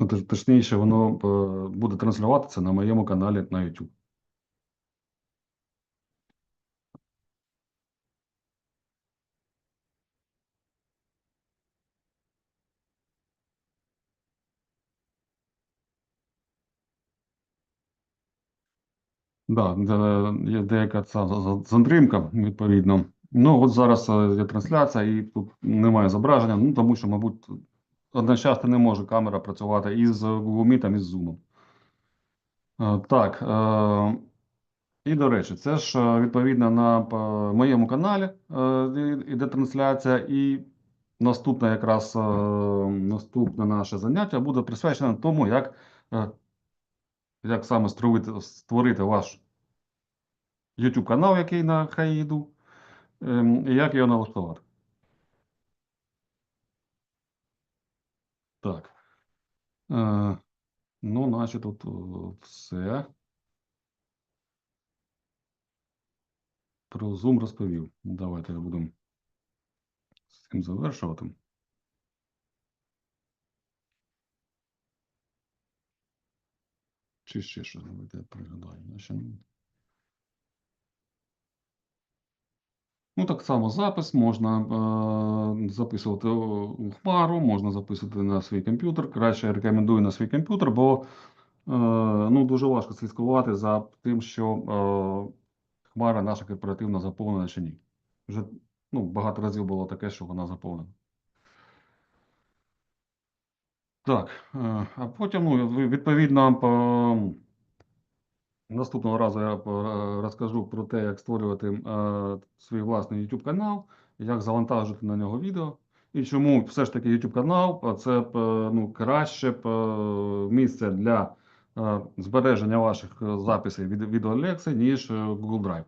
Ну, точніше, воно е, буде транслюватися на моєму каналі на YouTube. Да, є деяка ця за- за- затримка, відповідно. Ну, от зараз е, є трансляція, і тут немає зображення, ну тому що, мабуть, одночасно не може камера працювати і з Google Meet, і з Zoom. Е, Так, е, і до речі, це ж е, відповідно на моєму каналі е, іде трансляція, і наступне якраз наступне наше заняття буде присвячене тому, як, як саме створити, створити ваш YouTube канал, який на Хаїду, ем, і як його налаштувати. Так. Е, ну, значить, тут е, все. Про Zoom розповів. Давайте будемо з цим завершувати. Чи ще щось давайте я пригадаю. Ну, так само запис можна е, записувати у Хмару, можна записувати на свій комп'ютер. Краще рекомендую на свій комп'ютер, бо е, ну, дуже важко слідкувати за тим, що е, Хмара наша корпоративна заповнена чи ні. Вже ну, багато разів було таке, що вона заповнена. Так, е, а потім, ну, відповідно, по... наступного разу я е, розкажу про те, як створювати е, свій власний YouTube канал, як завантажити на нього відео. І чому все ж таки YouTube канал це е, ну, краще місце для збереження ваших записів від відеолекцій, ніж Google Drive.